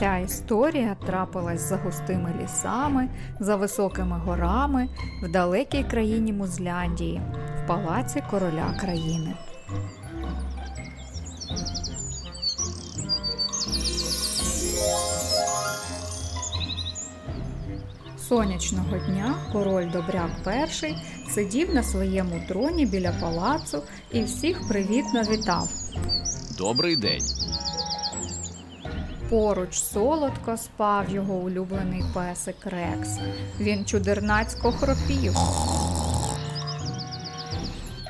Ця історія трапилась за густими лісами, за високими горами в далекій країні Музляндії, в палаці короля країни. Сонячного дня король Добряк І сидів на своєму троні біля палацу і всіх привітно вітав. Добрий день. Поруч солодко спав його улюблений песик Рекс. Він чудернацько хропів.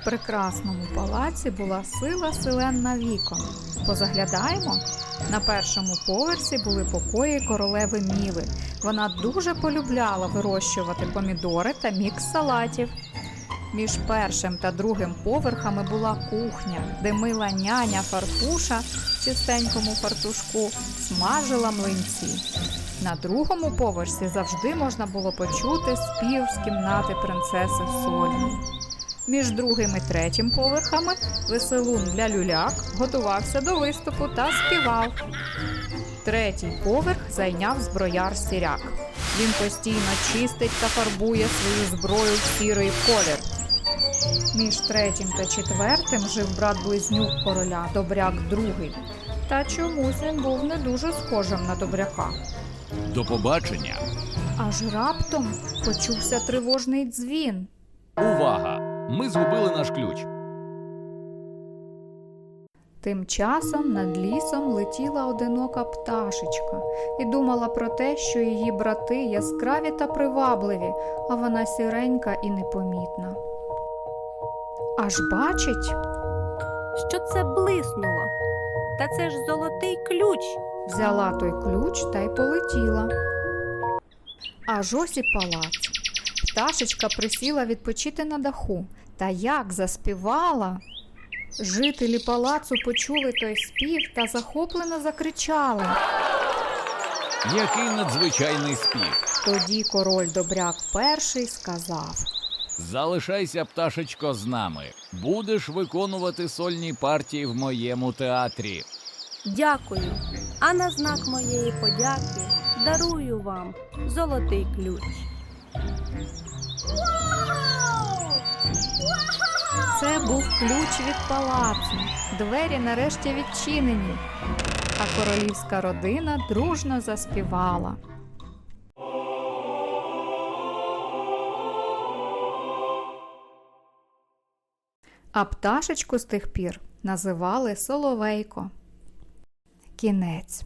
В прекрасному палаці була сила селенна вікон. Позаглядаємо. На першому поверсі були покої королеви Міли. Вона дуже полюбляла вирощувати помідори та мікс салатів. Між першим та другим поверхами була кухня, де мила няня Фарфуша чистенькому фартушку смажила млинці. На другому поверсі завжди можна було почути спів з кімнати принцеси Сольні. Між другим і третім поверхами веселун для люляк готувався до виступу та співав. Третій поверх зайняв зброяр сіряк. Він постійно чистить та фарбує свою зброю в сірий колір. Між третім та четвертим жив брат близнюк короля Добряк другий. Та чомусь він був не дуже схожим на добряка. До побачення. Аж раптом почувся тривожний дзвін. Увага! Ми згубили наш ключ. Тим часом над лісом летіла одинока пташечка і думала про те, що її брати яскраві та привабливі, а вона сіренька і непомітна. Аж бачить, що це блиснуло. Та це ж золотий ключ. взяла той ключ та й полетіла. Аж ось і палац. Пташечка присіла відпочити на даху, та як заспівала. Жителі палацу почули той спів та захоплено закричали. Який надзвичайний спів. Тоді король Добряк перший сказав: Залишайся, пташечко, з нами. Будеш виконувати сольні партії в моєму театрі. Дякую. А на знак моєї подяки дарую вам золотий ключ. Це був ключ від палацу. Двері нарешті відчинені. А королівська родина дружно заспівала. А пташечку з тих пір називали Соловейко. Кінець.